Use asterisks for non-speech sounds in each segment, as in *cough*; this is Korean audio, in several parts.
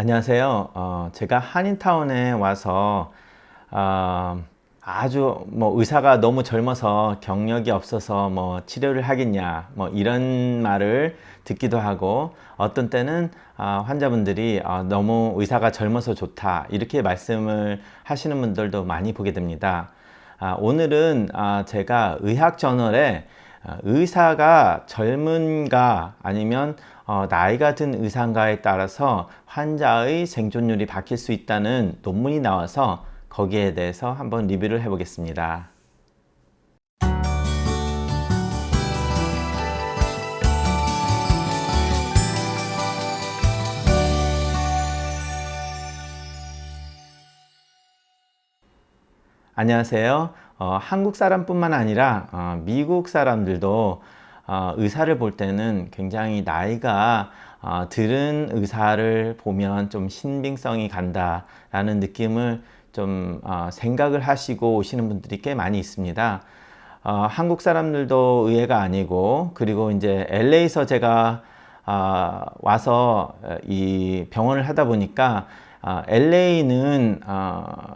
안녕하세요. 어, 제가 한인타운에 와서 어, 아주 뭐 의사가 너무 젊어서 경력이 없어서 뭐 치료를 하겠냐 뭐 이런 말을 듣기도 하고 어떤 때는 아, 환자분들이 아, 너무 의사가 젊어서 좋다 이렇게 말씀을 하시는 분들도 많이 보게 됩니다. 아, 오늘은 아, 제가 의학 저널에 아, 의사가 젊은가 아니면 어, 나이가 든 의사인가에 따라서 환자의 생존율이 바뀔 수 있다는 논문이 나와서 거기에 대해서 한번 리뷰를 해보겠습니다. 안녕하세요. 어, 한국 사람뿐만 아니라 어, 미국 사람들도 어, 의사를 볼 때는 굉장히 나이가 어, 들은 의사를 보면 좀 신빙성이 간다라는 느낌을 좀 어, 생각을 하시고 오시는 분들이 꽤 많이 있습니다. 어, 한국 사람들도 의외가 아니고 그리고 이제 LA에서 제가 아, 와서 어, 이 병원을 하다 보니까 아, LA는 어,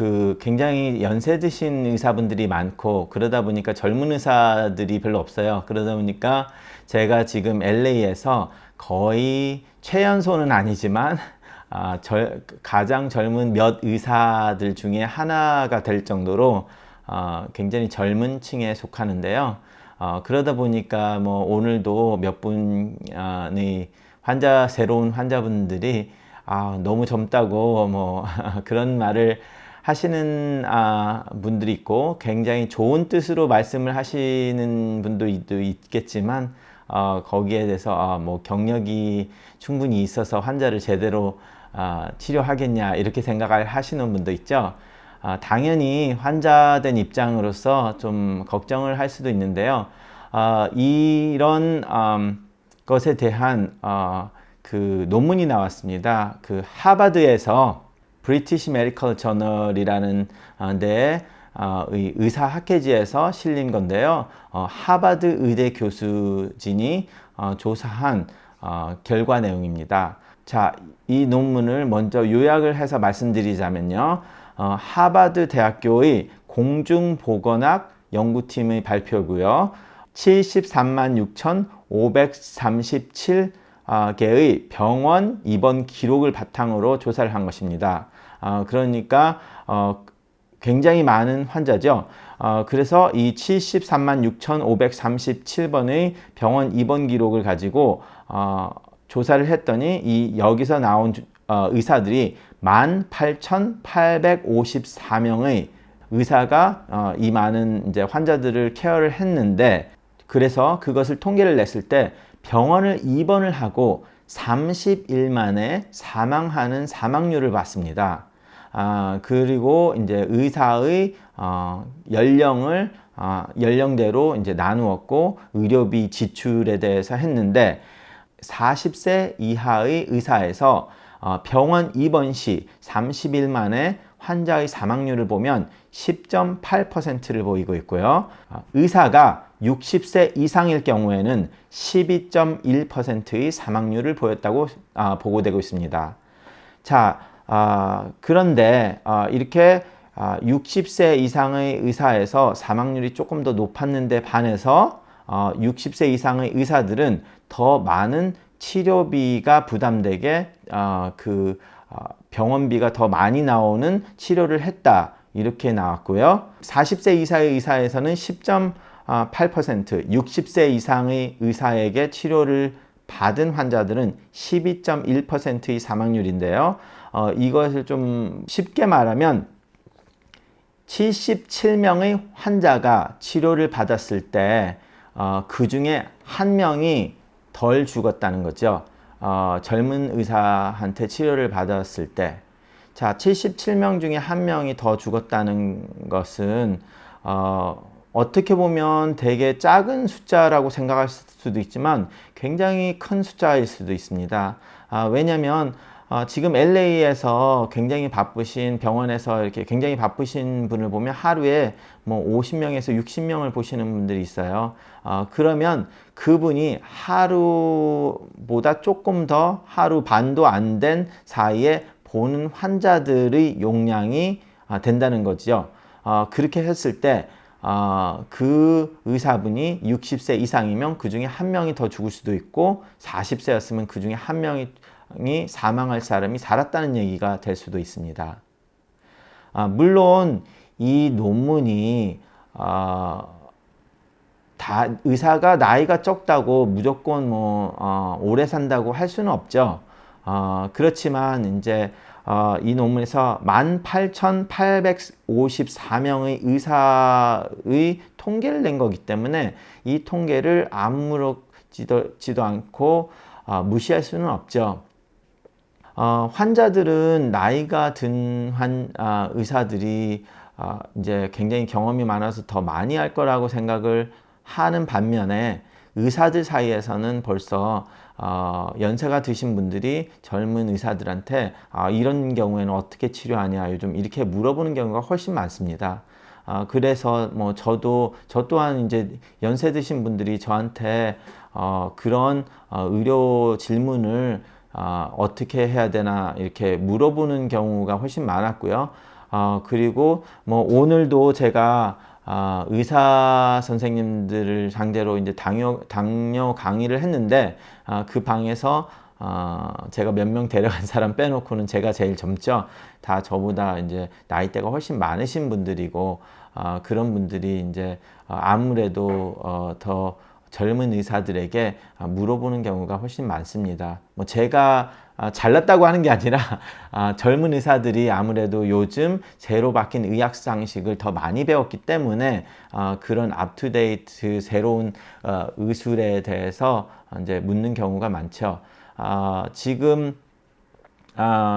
그 굉장히 연세 드신 의사분들이 많고 그러다 보니까 젊은 의사들이 별로 없어요. 그러다 보니까 제가 지금 LA에서 거의 최연소는 아니지만 아, 절, 가장 젊은 몇 의사들 중에 하나가 될 정도로 어, 굉장히 젊은 층에 속하는데요. 어, 그러다 보니까 뭐 오늘도 몇 분의 환자 새로운 환자분들이 아, 너무 젊다고 뭐 *laughs* 그런 말을 하시는 아, 분들이 있고 굉장히 좋은 뜻으로 말씀을 하시는 분들도 있겠지만 어, 거기에 대해서 아, 뭐 경력이 충분히 있어서 환자를 제대로 아, 치료하겠냐 이렇게 생각을 하시는 분도 있죠. 아, 당연히 환자된 입장으로서 좀 걱정을 할 수도 있는데요. 아, 이런 음, 것에 대한 어, 그 논문이 나왔습니다. 그 하버드에서 브리티시 메디컬 저널이라는 어, 데 어, 의사 학회지에서 실린 건데요. 어, 하버드 의대 교수진이 어, 조사한 어, 결과 내용입니다. 자, 이 논문을 먼저 요약을 해서 말씀드리자면요. 어, 하버드 대학교의 공중보건학 연구팀의 발표고요. 73만 6,537 개의 병원 입원 기록을 바탕으로 조사를 한 것입니다. 어, 그러니까 어, 굉장히 많은 환자죠. 어, 그래서 이 73만 6,537번의 병원 입원 기록을 가지고 어, 조사를 했더니 이 여기서 나온 어, 의사들이 18,854명의 의사가 어, 이 많은 이제 환자들을 케어를 했는데 그래서 그것을 통계를 냈을 때 병원을 입원을 하고 30일 만에 사망하는 사망률을 봤습니다. 아, 그리고 이제 의사의 어, 연령을 어, 연령대로 이제 나누었고 의료비 지출에 대해서 했는데 40세 이하의 의사에서 어, 병원 입원 시 30일 만에 환자의 사망률을 보면 10.8%를 보이고 있고요. 어, 의사가 60세 이상일 경우에는 12.1%의 사망률을 보였다고 아, 보고되고 있습니다. 자, 아, 그런데 아, 이렇게 아, 60세 이상의 의사에서 사망률이 조금 더 높았는데 반해서 어, 60세 이상의 의사들은 더 많은 치료비가 부담되게 어, 그 어, 병원비가 더 많이 나오는 치료를 했다 이렇게 나왔고요. 40세 이상의 의사에서는 10.8%, 60세 이상의 의사에게 치료를 받은 환자들은 12.1%의 사망률인데요. 어, 이것을 좀 쉽게 말하면 77명의 환자가 치료를 받았을 때, 어, 그 중에 한 명이 덜 죽었다는 거죠. 어, 젊은 의사한테 치료를 받았을 때. 자, 77명 중에 한 명이 더 죽었다는 것은, 어, 어떻게 보면 되게 작은 숫자라고 생각할 수도 있지만 굉장히 큰 숫자일 수도 있습니다. 아, 왜냐면 어, 지금 LA에서 굉장히 바쁘신 병원에서 이렇게 굉장히 바쁘신 분을 보면 하루에 뭐 50명에서 60명을 보시는 분들이 있어요. 어, 그러면 그분이 하루보다 조금 더 하루 반도 안 된 사이에 보는 환자들의 용량이 아, 된다는 거죠. 어, 그렇게 했을 때 어, 그 의사분이 60세 이상이면 그 중에 한 명이 더 죽을 수도 있고 40세였으면 그 중에 한 명이 사망할 사람이 살았다는 얘기가 될 수도 있습니다. 아, 물론 이 논문이 어, 다 의사가 나이가 적다고 무조건 뭐 어, 오래 산다고 할 수는 없죠. 어, 그렇지만 이제 어, 이 논문에서 18,854명의 의사의 통계를 낸 거기 때문에 이 통계를 아무렇지도 않고 어, 무시할 수는 없죠. 어, 환자들은 나이가 든 환, 아, 의사들이 아, 이제 굉장히 경험이 많아서 더 많이 할 거라고 생각을 하는 반면에 의사들 사이에서는 벌써 어, 연세가 드신 분들이 젊은 의사들한테 아, 이런 경우에는 어떻게 치료하냐 요즘 이렇게 물어보는 경우가 훨씬 많습니다. 아, 그래서 뭐 저도 저 또한 이제 연세 드신 분들이 저한테 어, 그런 어, 의료 질문을 어, 어떻게 해야 되나 이렇게 물어보는 경우가 훨씬 많았고요. 어, 그리고 뭐 오늘도 제가 아, 의사 선생님들을 상대로 이제 당뇨, 당뇨 강의를 했는데 아, 그 방에서 어, 제가 몇 명 데려간 사람 빼놓고는 제가 제일 젊죠. 다 저보다 이제 나이대가 훨씬 많으신 분들이고 어, 그런 분들이 이제 어, 아무래도 어, 더 젊은 의사들에게 아, 물어보는 경우가 훨씬 많습니다. 뭐 제가 아, 잘났다고 하는 게 아니라 *laughs* 아, 젊은 의사들이 아무래도 요즘 새로 바뀐 의학 상식을 더 많이 배웠기 때문에 그런 앞투데이트 새로운 어, 의술에 대해서 이제 묻는 경우가 많죠. 지금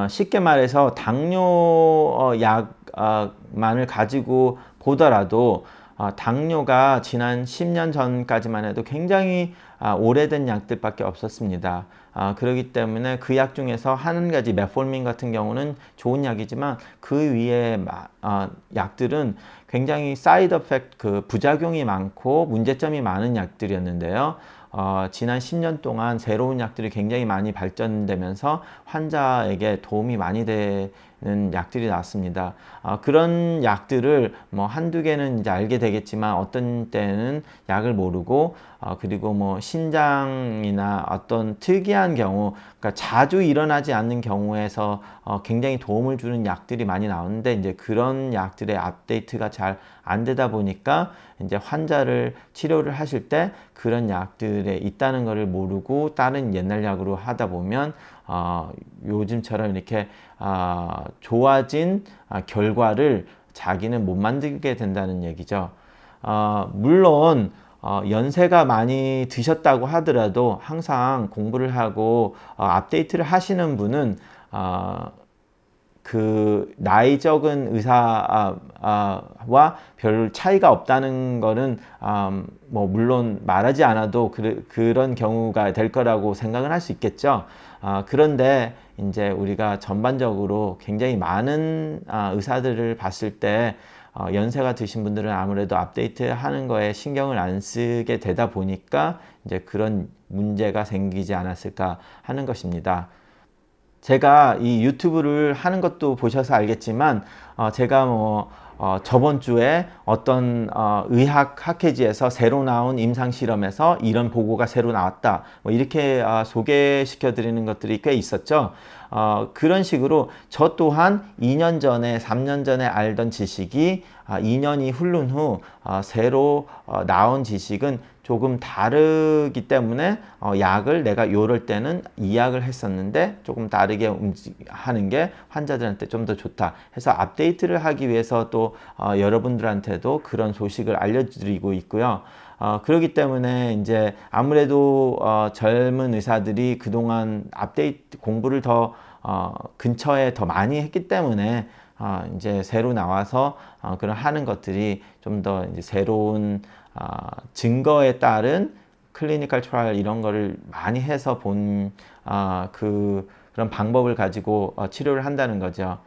쉽게 말해서 당뇨 어, 약만을 가지고 보더라도 어, 당뇨가 지난 10년 전까지만 해도 굉장히 아, 오래된 약들밖에 없었습니다. 아, 그렇기 때문에 그 약 중에서 한 가지 메폴민 같은 경우는 좋은 약이지만 그 위에 마, 아, 약들은 굉장히 사이드 에펙트 그 부작용이 많고 문제점이 많은 약들이었는데요. 어, 지난 10년 동안 새로운 약들이 굉장히 많이 발전되면서 환자에게 도움이 많이 되 는 약들이 나왔습니다. 어, 그런 약들을 뭐 한두 개는 이제 알게 되겠지만 어떤 때는 약을 모르고 어, 그리고 뭐 신장이나 어떤 특이한 경우, 그러니까 자주 일어나지 않는 경우에서 어, 굉장히 도움을 주는 약들이 많이 나오는데 이제 그런 약들의 업데이트가 잘 안 되다 보니까 이제 환자를 치료를 하실 때 그런 약들에 있다는 것을 모르고 다른 옛날 약으로 하다 보면 어, 요즘처럼 이렇게 어, 좋아진 어, 결과를 자기는 못 만들게 된다는 얘기죠. 어, 물론 어, 연세가 많이 드셨다고 하더라도 항상 공부를 하고 어, 업데이트를 하시는 분은 어, 그 나이 적은 의사와 별 차이가 없다는 거는 음, 뭐 물론 말하지 않아도 그, 그런 경우가 될 거라고 생각을 할 수 있겠죠. 아, 그런데 이제 우리가 전반적으로 굉장히 많은 아, 의사들을 봤을 때 어, 연세가 드신 분들은 아무래도 업데이트 하는 거에 신경을 안 쓰게 되다 보니까 이제 그런 문제가 생기지 않았을까 하는 것입니다. 제가 이 유튜브를 하는 것도 보셔서 알겠지만 어, 제가 뭐 어, 저번 주에 어떤 어, 의학 학회지에서 새로 나온 임상 실험에서 이런 보고가 새로 나왔다. 뭐 이렇게 어, 소개시켜 드리는 것들이 꽤 있었죠. 어, 그런 식으로 저 또한 2년 전에, 3년 전에 알던 지식이 아, 2년이 흐른 후 어, 새로 어, 나온 지식은 조금 다르기 때문에 어, 약을 내가 요럴 때는 이 약을 했었는데 조금 다르게 움직 하는 게 환자들한테 좀 더 좋다 해서 업데이트를 하기 위해서 또 어, 여러분들한테도 그런 소식을 알려드리고 있고요. 어, 그렇기 때문에 이제 아무래도 어, 젊은 의사들이 그동안 업데이트 공부를 더 어, 근처에 더 많이 했기 때문에 어, 이제 새로 나와서 어, 그런 하는 것들이 좀 더 이제 새로운 어, 증거에 따른 클리니컬 트라이얼 이런 거를 많이 해서 본그 어, 그런 방법을 가지고 어, 치료를 한다는 거죠.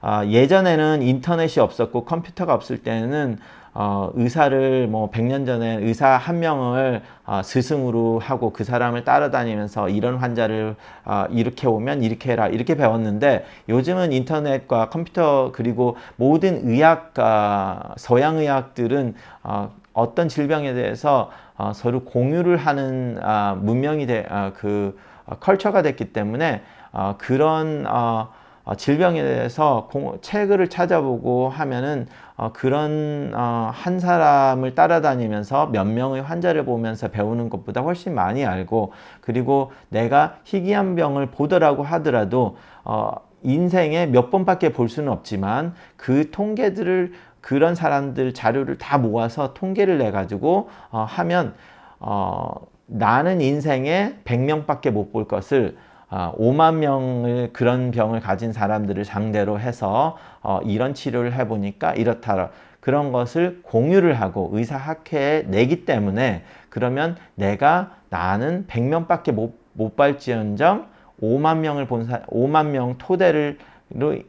아, 예전에는 인터넷이 없었고 컴퓨터가 없을 때는 어, 의사를 뭐 100년 전에 의사 한 명을 어, 스승으로 하고 그 사람을 따라다니면서 이런 환자를 어, 이렇게 오면 이렇게 해라 이렇게 배웠는데 요즘은 인터넷과 컴퓨터 그리고 모든 의학 아, 서양 의학들은 어, 어떤 질병에 대해서 어, 서로 공유를 하는 아, 문명이 돼, 아, 그 어, 컬처가 됐기 때문에 어, 그런 어, 어, 질병에 대해서 공, 책을 찾아보고 하면은 어, 그런 어, 한 사람을 따라다니면서 몇 명의 환자를 보면서 배우는 것보다 훨씬 많이 알고 그리고 내가 희귀한 병을 보더라고 하더라도 어, 인생에 몇 번밖에 볼 수는 없지만 그 통계들을 그런 사람들 자료를 다 모아서 통계를 내 가지고 어, 하면 어, 나는 인생에 100명밖에 못 볼 것을 아, 5만 명을 그런 병을 가진 사람들을 상대로 해서 어, 이런 치료를 해보니까 이렇다. 그런 것을 공유를 하고 의사학회에 내기 때문에 그러면 내가 나는 100명밖에 못, 못 발지언정 5만 명을 본 사, 5만 명 토대를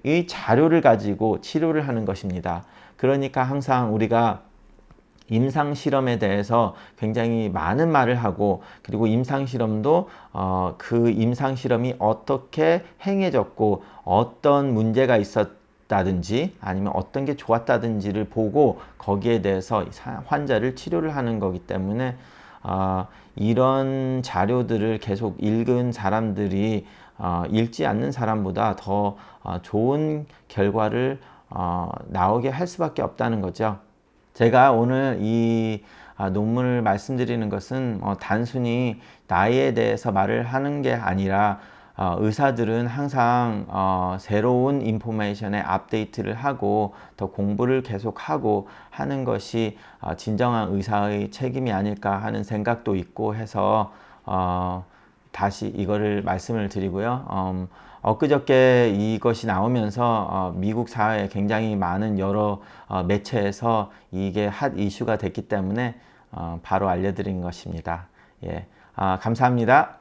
의 자료를 가지고 치료를 하는 것입니다. 그러니까 항상 우리가 임상 실험에 대해서 굉장히 많은 말을 하고 그리고 임상 실험도 어, 그 임상 실험이 어떻게 행해졌고 어떤 문제가 있었다든지 아니면 어떤 게 좋았다든지를 보고 거기에 대해서 환자를 치료를 하는 거기 때문에 어, 이런 자료들을 계속 읽은 사람들이 어, 읽지 않는 사람보다 더 어, 좋은 결과를 어, 나오게 할 수밖에 없다는 거죠. 제가 오늘 이 아, 논문을 말씀드리는 것은 어, 단순히 나이에 대해서 말을 하는 게 아니라 어, 의사들은 항상 어, 새로운 인포메이션에 업데이트를 하고 더 공부를 계속하고 하는 것이 어, 진정한 의사의 책임이 아닐까 하는 생각도 있고 해서 어, 다시 이거를 말씀을 드리고요. 음, 엊그저께 이것이 나오면서 어, 미국 사회에 굉장히 많은 여러 어, 매체에서 이게 핫 이슈가 됐기 때문에 어, 바로 알려드린 것입니다. 예, 아, 감사합니다.